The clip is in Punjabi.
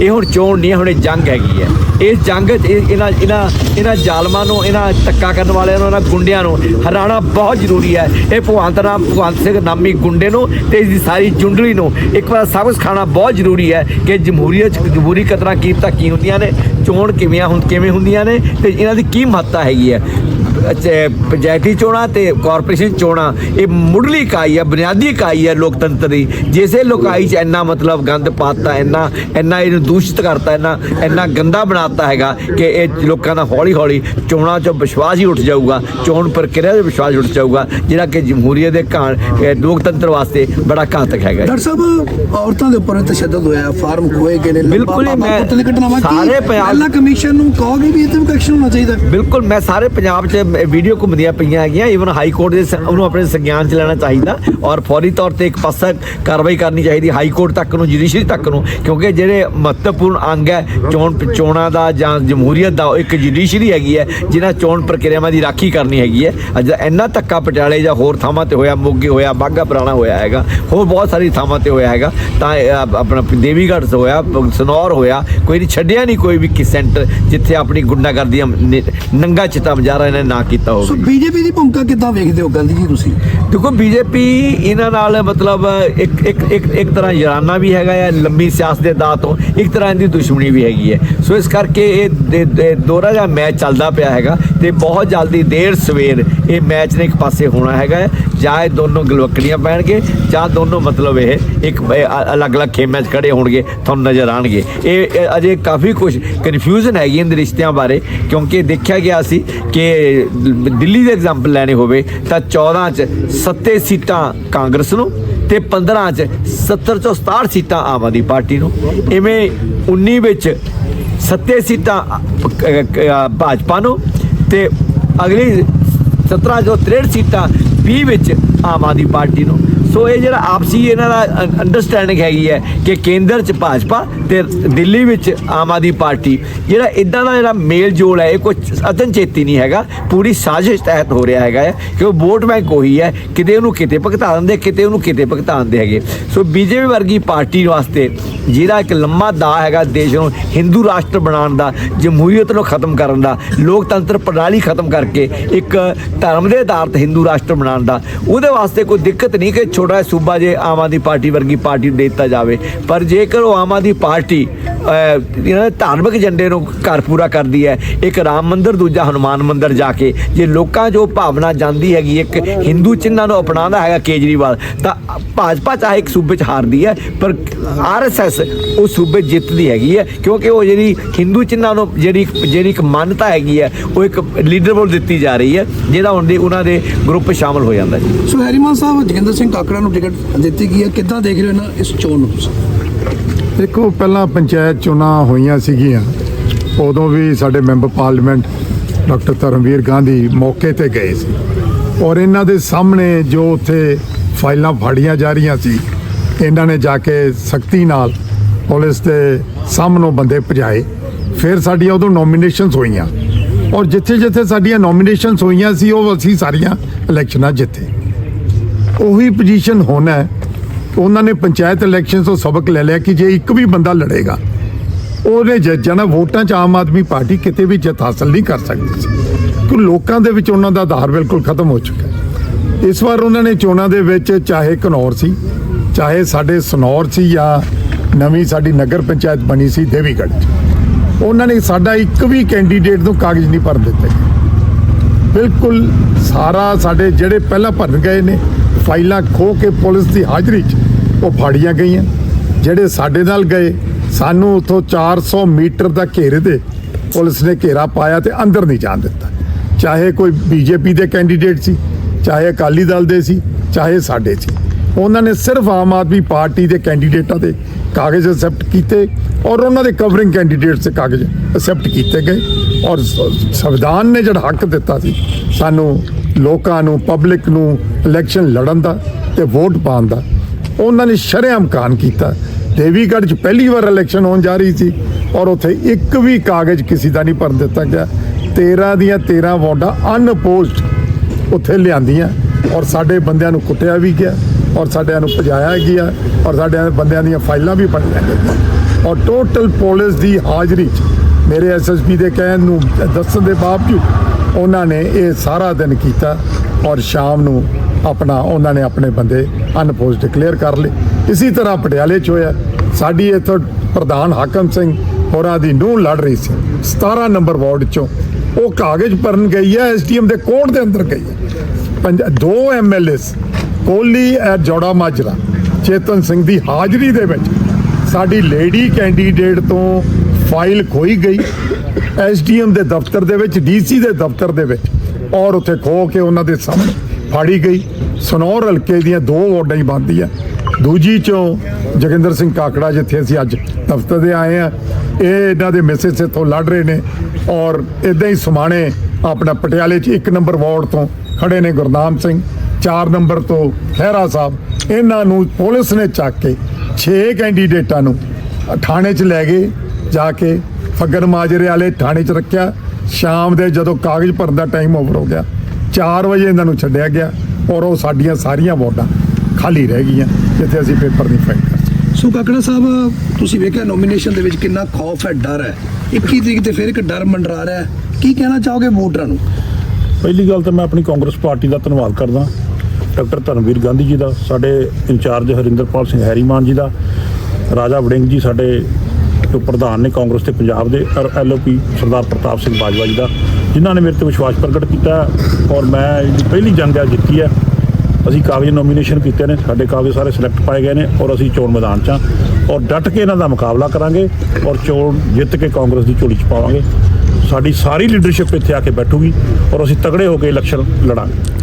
ਇਹ ਹੁਣ ਚੋਣ ਨਹੀਂ ਹੈ, ਹੁਣ ਇਹ ਜੰਗ ਹੈਗੀ ਹੈ। ਇਸ ਜੰਗ 'ਚ ਇਹਨਾਂ ਇਹਨਾਂ ਇਹਨਾਂ ਜ਼ਾਲਮਾਂ ਨੂੰ ਇਹਨਾਂ ਧੱਕਾ ਕਰਨ ਵਾਲਿਆਂ ਨੂੰ ਇਹਨਾਂ ਗੁੰਡਿਆਂ ਨੂੰ ਹਰਾਣਾ ਬਹੁਤ ਜ਼ਰੂਰੀ ਹੈ। ਇਹ ਭਗਵੰਤ ਰਾਮ ਭਗਵੰਤ ਸਿੰਘ ਨਾਮੀ ਗੁੰਡੇ ਨੂੰ ਤੇ ਇਸ ਦੀ ਸਾਰੀ ਜੁੰਡਲੀ ਨੂੰ ਇੱਕ ਵਾਰ ਸਬਕ ਖਾਣਾ ਬਹੁਤ ਜ਼ਰੂਰੀ ਹੈ ਕਿ ਜਮਹੂਰੀਅਤ 'ਚ ਜਮਹੂਰੀ ਕਦਰਾਂ ਕੀਮਤਾਂ ਕੀ ਹੁੰਦੀਆਂ ਨੇ ਚੋਣ ਕਿਵੇਂ ਹੁਣ ਕਿਵੇਂ ਹੁੰਦੀਆਂ ਨੇ ਤੇ ਇਹਨਾਂ ਦੀ ਕੀ ਮਹੱਤਤਾ ਹੈਗੀ ਹੈ। ਪੰਚਾਇਤੀ ਚੋਣਾਂ ਤੇ ਕਾਰਪੋਰੇਸ਼ਨ ਚੋਣਾਂ ਇਹ ਮੁੱਢਲੀ ਇਕਾਈ ਹੈ ਬੁਨਿਆਦੀ ਇਕਾਈ ਹੈ ਲੋਕਤੰਤਰ ਦੀ। ਜਿਸੇ ਲੋਕਾਈ ਚ ਇੰਨਾ ਮਤਲਬ ਗੰਦ ਪਾਤਾ ਇੰਨਾ ਇੰਨਾ ਇਹਨੂੰ ਦੂਸ਼ਿਤ ਕਰਤਾ ਇੰਨਾ ਇੰਨਾ ਗੰਦਾ ਬਣਾਤਾ ਹੈਗਾ ਕਿ ਇਹ ਲੋਕਾਂ ਦਾ ਹੌਲੀ ਹੌਲੀ ਚੋਣਾਂ 'ਚੋਂ ਵਿਸ਼ਵਾਸ ਹੀ ਉੱਠ ਜਾਊਗਾ ਚੋਣ ਪ੍ਰਕਿਰਿਆ 'ਚ ਵਿਸ਼ਵਾਸ ਉੱਠ ਜਾਊਗਾ ਜਿਹੜਾ ਕਿ ਜਮਹੂਰੀਅਤ ਦੇ ਘਾਣ ਲੋਕਤੰਤਰ ਵਾਸਤੇ ਬੜਾ ਘਾਤਕ ਹੈਗਾ। ਡਾਕਟਰ ਸਾਹਿਬ ਔਰਤਾਂ ਦੇ ਉੱਪਰ ਤਸ਼ੱਦਦ ਹੋਇਆ ਫਾਰਮ ਖੋਏ ਗਏ ਨੇ ਬਿਲਕੁਲ ਹੀ ਮੈਂ ਸਾਰੇ ਪੰਜਾਬ- ਕਮਿਸ਼ਨ ਨੂੰ ਕਹੋਗੇ ਵੀ ਇਹ ਤੇ ਐਕਸ਼ਨ ਹੋਣਾ ਚਾਹੀਦਾ? ਬਿਲਕੁਲ ਮੈਂ ਸਾਰੇ ਪੰਜਾਬ 'ਚ ਵੀਡੀਓ ਘੁੰਮਦੀਆਂ ਪਈਆਂ ਹੈਗੀਆਂ ਈਵਨ ਹਾਈ ਕੋਰਟ ਦੇ ਸ- ਉਹਨੂੰ ਆਪਣੇ ਸੰਗਿਆਨ 'ਚ ਲੈਣਾ ਚਾਹੀਦਾ ਔਰ ਫੌਰੀ ਤੌਰ ਤੇ ਇੱਕ ਪਾਸਾ ਕਾਰਵਾਈ ਕਰਨੀ ਚਾਹੀਦੀ ਹਾਈ ਕੋਰਟ ਤੱਕ ਨੂੰ ਜੁਡੀਸ਼ਰੀ ਤੱਕ ਨੂੰ, ਕਿਉਂਕਿ ਜਿਹੜੇ ਮਹੱਤਵਪੂਰਨ ਅੰਗ ਹੈ, ਚੋਣ ਚੋਣਾਂ ਦਾ ਜਾਂ ਜਮਹੂਰੀਅਤ ਦਾ, ਉਹ ਇੱਕ ਜੁਡੀਸ਼ਰੀ ਹੈਗੀ ਹੈ ਜਿਨ੍ਹਾਂ ਚੋਣ ਪ੍ਰਕਿਰਿਆਵਾਂ ਦੀ ਰਾਖੀ ਕਰਨੀ ਹੈਗੀ ਹੈ। ਅੱਜ ਇੰਨਾ ਧੱਕਾ ਪਟਿਆਲੇ ਜਾਂ ਹੋਰ ਥਾਵਾਂ ਤੇ ਹੋਇਆ, ਮੋਗੇ ਹੋਇਆ ਬਾਗਾ ਪੁਰਾਣਾ ਹੋਇਆ ਹੈਗਾ, ਹੋਰ ਬਹੁਤ ਸਾਰੀ ਥਾਵਾਂ ਤੇ ਹੋਇਆ ਹੈਗਾ, ਤਾਂ ਆਪਣਾ ਦੇਵੀਗੜ੍ਹ ਹੋਇਆ, ਸਨੌਰ ਹੋਇਆ, ਕੋਈ ਨਹੀਂ, ਛੱਡਿਆ ਨਹੀਂ ਕੋਈ ਵੀ ਕਿ ਸੈਂਟਰ ਜਿੱਥੇ ਆਪਣੀ ਗੁੰਡਾਗਰਦੀ ਨੰਗਾ ਚਿੱਤਾ ਮੁਜ਼ਾਹਰਾ ਇਹਨਾਂ ਨੇ ਨਾ ਕੀਤਾ ਸੋ ਹੋਵੇ ਬੀਜੇਪੀ ਦੀ ਭੂਮਿਕਾ ਕਿੱਦਾਂ ਵੇਖਦੇ ਹੋ ਗਾਂਧੀ ਜੀ ਤੁਸੀਂ? ਦੇਖੋ ਬੀਜੇਪੀ ਇਹਨਾਂ ਨਾਲ ਮਤਲਬ ਇੱਕ ਇੱਕ ਇੱਕ ਇੱਕ ਤਰ੍ਹਾਂ ਯਾਰਾਨਾ ਵੀ ਹੈਗਾ ਹੈ ਲੰਬੀ ਸਿਆਸਤ ਦੇ ਦਾਅ ਤੋਂ ਇੱਕ ਤਰ੍ਹਾਂ ਦੀ ਦੁਸ਼ਮਣੀ ਵੀ ਹੈਗੀ ਹੈ ਸੋ ਇਸ ਕਰਕੇ ਇਹ ਦੇ- ਦੇ- ਦੋਹਰਾ ਜਿਹਾ ਮੈਚ ਚੱਲਦਾ ਪਿਆ ਹੈਗਾ ਤੇ ਬਹੁਤ ਜਲਦੀ ਦੇਰ ਸਵੇਰ ਇਹ ਮੈਚ ਨੇ ਇੱਕ ਪਾਸੇ ਹੋਣਾ ਹੈਗਾ ਹੈ। ਜਾਂ ਇਹ ਦੋਨੋਂ ਗਲਵਕੜੀਆਂ ਪੈਣਗੇ। ਜਾਂ ਦੋਨੋਂ ਮਤਲਬ ਇਹ ਇੱਕ ਅਲੱਗ-ਅਲੱਗ ਖੇਮਿਆਂ 'ਚ ਖੜੇ ਹੋਣਗੇ, ਤੁਹਾਨੂੰ ਨਜ਼ਰ ਆਣਗੇ। ਇਹ ਅਜੇ ਕਾਫੀ ਕੁਝ ਕਨਫਿਊਜ਼ਨ ਹੈਗੀ ਇਹਨਾਂ ਰਿਸ਼ਤਿਆਂ ਬਾਰੇ, ਕਿਉਂਕਿ ਦੇਖਿਆ ਗਿਆ ਸੀ ਕਿ ਦਿੱਲੀ ਦੇ ਐਗਜ਼ਾਮਪਲ ਲੈਣੇ ਹੋਵੇ, ਤਾਂ 14 ਚ 7 ਸੀਟਾਂ ਕਾਂਗਰਸ ਨੂੰ ਤੇ 15 ਚ 70 ਚੋਂ 67 ਸੀਟਾਂ ਆਮ ਆਦਮੀ ਪਾਰਟੀ ਨੂੰ। ਇਵੇਂ 19 ਵਿੱਚ 7 ਸੀਟਾਂ ਭਾਜਪਾ ਨੂੰ ਤੇ ਅਗਲੀ 17 ਜੋ 63 ਸੀਟਾਂ 20 ਵਿੱਚ ਆਮ ਆਦਮੀ ਪਾਰਟੀ ਨੂੰ। ਸੋ ਇਹ ਜਿਹੜਾ ਆਪਸੀ ਇਹਨਾਂ ਦਾ ਅੰਡਰਸਟੈਂਡਿੰਗ ਹੈਗੀ ਹੈ ਕਿ ਕੇਂਦਰ 'ਚ ਭਾਜਪਾ ਤੇ ਦਿੱਲੀ ਵਿੱਚ ਆਮ ਆਦਮੀ ਪਾਰਟੀ, ਜਿਹੜਾ ਇਦਾਂ ਦਾ ਜਿਹੜਾ ਮੇਲ ਜੋਲ ਹੈ, ਇਹ ਕੋਈ ਅਚਨਚੇਤੀ ਨਹੀਂ ਹੈਗਾ। ਪੂਰੀ ਸਾਜ਼ਿਸ਼ ਤਹਿਤ ਹੋ ਰਿਹਾ ਹੈਗਾ ਹੈ ਕਿ ਉਹ ਵੋਟ ਬੈਂਕ ਉਹੀ ਹੈ, ਕਿਤੇ ਉਹਨੂੰ ਕਿਤੇ ਭੁਗਤਾ ਦਿੰਦੇ, ਕਿਤੇ ਉਹਨੂੰ ਕਿਤੇ ਭੁਗਤਾ ਦਿੰਦੇ ਹੈਗੇ। ਸੋ ਬੀਜੇਪੀ ਵਰਗੀ ਪਾਰਟੀ ਵਾਸਤੇ ਜਿਹੜਾ ਇੱਕ ਲੰਮਾ ਦਾ ਹੈਗਾ ਦੇਸ਼ ਨੂੰ ਹਿੰਦੂ ਰਾਸ਼ਟਰ ਬਣਾਉਣ ਦਾ, ਜਮਹੂਰੀਅਤ ਨੂੰ ਖਤਮ ਕਰਨ ਦਾ, ਲੋਕਤੰਤਰ ਪ੍ਰਣਾਲੀ ਖਤਮ ਕਰਕੇ ਇੱਕ ਧਰਮ ਦੇ ਆਧਾਰ ਤੇ ਹਿੰਦੂ ਰਾਸ਼ਟਰ ਬਣਾਉਣ ਦਾ, ਉਹਦੇ ਵਾਸਤੇ ਕੋਈ ਦਿੱਕਤ ਨਹੀਂ ਕਿ ਛੋਟਾ ਜਿਹਾ ਸੂਬਾ ਜੇ ਆਮ ਆਦਮੀ ਪਾਰਟੀ ਵਰਗੀ ਪਾਰਟੀ ਦੇ ਦਿੱਤਾ ਜਾਵੇ। ਪਰ ਜੇਕਰ ਉਹ ਆਮ ਆਦਮੀ ਪਾਰਟੀ ਅਹ, ਇਹਨਾਂ ਦੇ ਧਾਰਮਿਕ ਏਜੰਡੇ ਨੂੰ ਘਰ ਪੂਰਾ ਕਰਦੀ ਹੈ। ਇੱਕ ਰਾਮ ਮੰਦਿਰ ਦੂਜਾ ਹਨੂਮਾਨ ਮੰਦਿਰ ਜਾ ਕੇ। ਜੇ ਲੋਕਾਂ 'ਚ ਉਹ ਭਾਵਨਾ ਜਾਂਦੀ ਹੈਗੀ ਇੱਕ ਹਿੰਦੂ ਚਿੰਨ੍ਹਾਂ ਨੂੰ ਅਪਣਾਉਂਦਾ ਹੈਗਾ ਕੇਜਰੀਵਾਲ ਤਾਂ ਭਾਜਪਾ ਚਾਹੇ ਇੱਕ ਸੂਬੇ 'ਚ ਹਾਰਦੀ ਹੈ ਪਰ ਆਰਐਸਐਸ ਉਹ ਸੂਬੇ ਜਿੱਤਦੀ ਹੈਗੀ ਹੈ ਕਿਉਂਕਿ ਉਹ ਜਿਹੜੀ ਹਿੰਦੂ ਚਿੰਨ੍ਹਾਂ ਨੂੰ ਜਿਹੜੀ ਜਿਹੜੀ ਇੱਕ ਮਾਨਤਾ ਹੈਗੀ ਹੈ ਉਹ ਇੱਕ ਲੀਡਰ ਵੱਲ ਦਿੱਤੀ ਜਾ ਰਹੀ ਹੈ ਜਿਹਦਾ ਹੁਣ ਦੇ ਉਹਨਾਂ ਦੇ ਗਰੁੱਪ ਸ਼ਾਮਲ ਹੋ ਜਾਂਦਾ ਜੀ ਸੋ ਹੈਰੀਮਾਨ ਸਾਹਿਬ ਜਗਿੰਦਰ ਸਿੰਘ ਕਾਕੜਾ ਨੂੰ ਟਿਕਟ ਦਿੱਤੀ ਗਈ ਹੈ। ਕਿੱਦਾਂ ਦੇਖ ਰਹੇ ਹੋ ਨਾ ਇਸ ਚੋਣ ਨੂੰ ਦੇਖੋ ਪਹਿਲਾਂ ਪੰਚਾਇਤ ਚੋਣਾਂ ਹੋਈਆਂ ਸੀਗੀਆਂ, ਉਦੋਂ ਵੀ ਸਾਡੇ member parliament doctor Dharamvir Gandhi ਮੌਕੇ ਤੇ ਗਏ ਸੀ। ਔਰ ਇਹਨਾਂ ਦੇ ਸਾਹਮਣੇ ਜੋ ਉੱਥੇ ਫਾਈਲਾਂ ਫਾੜੀਆਂ ਜਾ ਰਹੀਆਂ ਸੀ, ਇਹਨਾਂ ਨੇ ਜਾ ਕੇ ਸਖਤੀ ਨਾਲ ਪੁਲਿਸ ਦੇ ਸਾਹਮਣੋਂ ਬੰਦੇ ਭਜਾਏ। ਫਿਰ ਸਾਡੀਆਂ ਉਦੋਂ ਨੋਮੀਨੇਸ਼ਨਸ ਹੋਈਆਂ। ਔਰ ਜਿੱਥੇ ਜਿੱਥੇ ਸਾਡੀਆਂ ਨੋਮੀਨੇਸ਼ਨਸ ਹੋਈਆਂ ਸੀ, ਉਹ ਅਸੀਂ ਸਾਰੀਆਂ ਇਲੈਕਸ਼ਨਾਂ ਜਿੱਤੇ। ਉਹੀ ਪੋਜੀਸ਼ਨ ਹੋਣਾ ਹੈ। ਉਹਨਾਂ ਨੇ ਪੰਚਾਇਤ ਇਲੈਕਸ਼ਨ ਤੋਂ ਸਬਕ ਲੈ ਲਿਆ ਕਿ ਜੇ ਇੱਕ ਵੀ ਬੰਦਾ ਲੜੇਗਾ ਉਹਨੇ ਜੱਜਾਂ ਨਾਲ ਵੋਟਾਂ 'ਚ ਆਮ ਆਦਮੀ ਪਾਰਟੀ ਕਿਤੇ ਵੀ ਜਿੱਤ ਹਾਸਲ ਨਹੀਂ ਕਰ ਸਕਦੀ ਸੀ। ਕਿ ਲੋਕਾਂ ਦੇ ਵਿੱਚ ਉਹਨਾਂ ਦਾ ਆਧਾਰ ਬਿਲਕੁਲ ਖਤਮ ਹੋ ਚੁੱਕਾ ਇਸ ਵਾਰ ਉਹਨਾਂ ਨੇ ਚੋਣਾਂ ਦੇ ਵਿੱਚ ਚਾਹੇ ਘਨੌਰ ਸੀ, ਚਾਹੇ ਸਾਡੇ ਸਨੌਰ ਸੀ ਜਾਂ ਨਵੀਂ ਸਾਡੀ ਨਗਰ ਪੰਚਾਇਤ ਬਣੀ ਸੀ ਦੇਵੀਗੜ੍ਹ 'ਚ। ਉਹਨਾਂ ਨੇ ਸਾਡਾ ਇੱਕ ਵੀ ਕੈਂਡੀਡੇਟ ਨੂੰ ਕਾਗਜ਼ ਨਹੀਂ ਭਰ ਦਿੱਤੇ। ਬਿਲਕੁਲ ਸਾਰਾ ਸਾਡੇ ਜਿਹੜੇ ਪਹਿਲਾਂ ਭਰਨ ਗਏ ਨੇ ਫਾਈਲਾਂ ਖੋ ਕੇ ਪੁਲਿਸ ਦੀ ਹਾਜ਼ਰੀ 'ਚ ਉਹ ਫਾੜੀਆਂ ਗਈਆਂ। ਜਿਹੜੇ ਸਾਡੇ ਨਾਲ ਗਏ, ਸਾਨੂੰ ਉਥੋਂ 400 ਮੀਟਰ ਦਾ ਘੇਰੇ ਤੇ ਪੁਲਿਸ ਨੇ ਘੇਰਾ ਪਾਇਆ ਤੇ ਅੰਦਰ ਨਹੀਂ ਜਾਣ ਦਿੱਤਾ। ਚਾਹੇ ਕੋਈ ਬੀਜੇਪੀ ਦੇ ਕੈਂਡੀਡੇਟ ਸੀ, ਚਾਹੇ ਅਕਾਲੀ ਦਲ ਦੇ ਸੀ, ਚਾਹੇ ਸਾਡੇ ਸੀ। ਉਹਨਾਂ ਨੇ ਸਿਰਫ ਆਮ ਆਦਮੀ ਪਾਰਟੀ ਦੇ ਕੈਂਡੀਡੇਟਾਂ ਦੇ ਕਾਗਜ਼ ਅਸੈਪਟ ਕੀਤੇ ਔਰ ਉਹਨਾਂ ਦੇ ਕਵਰਿੰਗ ਕੈਂਡੀਡੇਟਸ ਦੇ ਕਾਗਜ਼ ਅਸੈਪਟ ਕੀਤੇ ਗਏ। ਔਰ ਸੰਵਿਧਾਨ ਨੇ ਜਿਹੜਾ ਹੱਕ ਦਿੱਤਾ ਸੀ, ਸਾਨੂੰ ਲੋਕਾਂ ਨੂੰ ਪਬਲਿਕ ਨੂੰ ਇਲੈਕਸ਼ਨ ਲੜਨ ਦਾ ਤੇ ਵੋਟ ਪਾਉਣ ਦਾ। ਉਹਨਾਂ ਨੇ ਸ਼ਰੇਆਮ ਕਾਨ ਕੀਤਾ। ਦੇਵੀਗੜ੍ਹ 'ਚ ਪਹਿਲੀ ਵਾਰ ਇਲੈਕਸ਼ਨ ਹੋਣ ਜਾ ਰਹੀ ਸੀ ਔਰ ਉੱਥੇ ਇੱਕ ਵੀ ਕਾਗਜ਼ ਕਿਸੇ ਦਾ ਨਹੀਂ ਭਰਨ ਦਿੱਤਾ ਗਿਆ। 13 ਦੀਆਂ 13 ਵੋਟਾਂ ਅਨਪੋਸਟ ਉੱਥੇ ਲਿਆਂਦੀਆਂ ਔਰ ਸਾਡੇ ਬੰਦਿਆਂ ਨੂੰ ਕੁੱਟਿਆ ਵੀ ਗਿਆ ਔਰ ਸਾਡਿਆਂ ਨੂੰ ਭਜਾਇਆ ਗਿਆ ਔਰ ਸਾਡਿਆਂ ਬੰਦਿਆਂ ਦੀਆਂ ਫਾਈਲਾਂ ਵੀ ਫੜੀਆਂ ਗਈਆਂ ਔਰ ਟੋਟਲ ਪੁਲਿਸ ਦੀ ਹਾਜ਼ਰੀ 'ਚ ਮੇਰੇ ਐਸਐਸਪੀ ਦੇ ਕਹਿਣ ਨੂੰ ਦੱਸਣ ਦੇ ਬਾਵਜੂਦ ਉਹਨਾਂ ਨੇ ਇਹ ਸਾਰਾ ਦਿਨ ਕੀਤਾ ਔਰ ਸ਼ਾਮ ਨੂੰ ਆਪਣਾ ਉਹਨਾਂ ਨੇ ਆਪਣੇ ਬੰਦੇ ਅਨਪੋਜ਼ ਡਿਕਲੇਅਰ ਕਰ ਲਏ। ਇਸੇ ਤਰ੍ਹਾਂ ਪਟਿਆਲੇ 'ਚ ਹੋਇਆ। ਸਾਡੀ ਇੱਥੋਂ ਪ੍ਰਧਾਨ ਹਾਕਮ ਸਿੰਘ ਹੋਰਾਂ ਦੀ ਨੂੰਹ ਲੜ ਰਹੀ ਸੀ। 17 ਨੰਬਰ ਵਾਰਡ 'ਚੋਂ ਉਹ ਕਾਗਜ਼ ਭਰਨ ਗਈ ਹੈ, ਐਸਡੀਐਮ ਦੇ ਕੋਰਟ ਦੇ ਅੰਦਰ ਗਈ ਹੈ। ਪੰਜ, ਦੋ ਐਮਐਲਏਸ ਕੋਹਲੀ ਐਟ ਜੋੜਾ ਮਾਜਰਾ, ਚੇਤਨ ਸਿੰਘ ਦੀ ਹਾਜ਼ਰੀ ਦੇ ਵਿੱਚ ਸਾਡੀ ਲੇਡੀ ਕੈਂਡੀਡੇਟ ਤੋਂ ਫਾਈਲ ਖੋਈ ਗਈ। ਐਸਡੀਐਮ ਦੇ ਦਫ਼ਤਰ ਦੇ ਵਿੱਚ, ਡੀਸੀ ਦੇ ਦਫ਼ਤਰ ਦੇ ਵਿੱਚ। ਔਰ ਉੱਥੇ ਖੋ ਕੇ ਉਹਨਾਂ ਦੇ ਸਾਹਮਣੇ ਫਾੜੀ ਗਈ। ਸਨੌਰ ਹਲਕੇ ਦੀਆਂ ਦੋ ਵਾਰਡਾਂ ਹੀ ਬਣਦੀ ਦੂਜੀ ਚੋਂ ਜੋਗਿੰਦਰ ਸਿੰਘ ਕਾਕੜਾ, ਜਿੱਥੇ ਅਸੀਂ ਅੱਜ ਦਫ਼ਤਰ ਦੇ ਆਏ ਆ, ਇਹ ਇਹਨਾਂ ਦੇ ਮਿਸਿਸ ਇੱਥੋਂ ਲੜ ਰਹੇ ਨੇ। ਔਰ ਇਦਾਂ ਹੀ ਸਮਾਣੇ ਆਪਣਾ ਪਟਿਆਲੇ 'ਚ ਇੱਕ ਨੰਬਰ ਵਾਰਡ ਤੋਂ ਖੜੇ ਨੇ ਗੁਰਨਾਮ ਸਿੰਘ 4 ਨੰਬਰ ਤੋਂ ਖਹਿਰਾ ਸਾਹਿਬ। ਇਹਨਾਂ ਨੂੰ ਪੁਲਿਸ ਨੇ ਚੱਕ ਕੇ 6 ਕੈਂਡੀਡੇਟਾਂ ਨੂੰ ਥਾਣੇ 'ਚ ਲੈ ਗਏ। ਜਾ ਕੇ ਫੱਗਰ ਮਾਜਰੇ ਵਾਲੇ ਥਾਣੇ 'ਚ ਰੱਖਿਆ। ਸ਼ਾਮ ਦੇ ਜਦੋਂ ਕਾਗਜ਼ ਭਰਨ ਦਾ ਟਾਈਮ ਓਵਰ ਹੋ ਗਿਆ 4 ਵਜੇ ਇਹਨਾਂ ਨੂੰ ਛੱਡਿਆ ਗਿਆ ਔਰ ਉਹ ਸਾਡੀਆਂ ਸਾਰੀਆਂ ਵੋਟਾਂ ਖਾਲੀ ਰਹਿ ਗਈਆਂ ਜਿੱਥੇ ਅਸੀਂ ਪੇਪਰ ਨਹੀਂ ਫਾਈਲ ਕਰ ਸਕੇ। ਸੋ ਕਾਕੜਾ ਸਾਹਿਬ ਤੁਸੀਂ ਵੇਖਿਆ ਨੋਮੀਨੇਸ਼ਨ ਦੇ ਵਿੱਚ ਕਿੰਨਾ ਖੌਫ ਹੈ ਡਰ ਹੈ। 21 ਤਰੀਕ ਤੇ ਫਿਰ ਇੱਕ ਡਰ ਮੰਡਰਾ ਰਿਹਾ ਹੈ। ਕੀ ਕਹਿਣਾ ਚਾਹੋਗੇ ਵੋਟਰਾਂ ਨੂੰ? ਪਹਿਲੀ ਗੱਲ ਤਾਂ ਮੈਂ ਆਪਣੀ ਕਾਂਗਰਸ ਪਾਰਟੀ ਦਾ ਧੰਨਵਾਦ ਕਰਦਾ। ਡਾਕਟਰ ਧਰਮਵੀਰ ਗਾਂਧੀ ਜੀ ਦਾ ਸਾਡੇ ਇੰਚਾਰਜ ਹਰਿੰਦਰਪਾਲ ਸਿੰਘ ਹੈਰੀਮਾਨ ਜੀ ਦਾ ਰਾਜਾ ਵੜਿੰਗ ਜੀ ਸਾਡੇ ਪ੍ਰਧਾਨ ਨੇ ਕਾਂਗਰਸ ਤੇ ਪੰਜਾਬ ਦੇ ਔਰ ਐਲਓਪੀ ਸਰਦਾਰ ਪ੍ਰਤਾਪ ਸਿੰਘ ਬਾਜਵਾ ਜੀ ਦਾ, ਜਿਨ੍ਹਾਂ ਨੇ ਮੇਰੇ ਤੇ ਵਿਸ਼ਵਾਸ ਪ੍ਰਗਟ ਕੀਤਾ ਔਰ ਮੈਂ ਪਹਿਲੀ ਜੰਗ ਹੈ ਜਿੱਤੀ ਹੈ, ਅਸੀਂ ਕਾਗਜ਼ ਨੋਮੀਨੇਸ਼ਨ ਕੀਤੇ ਨੇ, ਸਾਡੇ ਕਾਗਜ਼ ਸਾਰੇ ਸਿਲੈਕਟ ਪਾਏ ਗਏ ਨੇ ਔਰ ਅਸੀਂ ਚੋਣ ਮੈਦਾਨ 'ਚ ਹਾਂ ਔਰ ਡਟ ਕੇ ਇਹਨਾਂ ਦਾ ਮੁਕਾਬਲਾ ਕਰਾਂਗੇ ਔਰ ਚੋਣ ਜਿੱਤ ਕੇ ਕਾਂਗਰਸ ਦੀ ਝੋਲੀ 'ਚ ਪਾਵਾਂਗੇ। ਸਾਡੀ ਸਾਰੀ ਲੀਡਰਸ਼ਿਪ ਇੱਥੇ ਆ ਕੇ ਬੈਠੂਗੀ ਔਰ ਅਸੀਂ ਤਗੜੇ ਹੋ ਕੇ ਇਲੈਕਸ਼ਨ ਲੜਾਂਗੇ।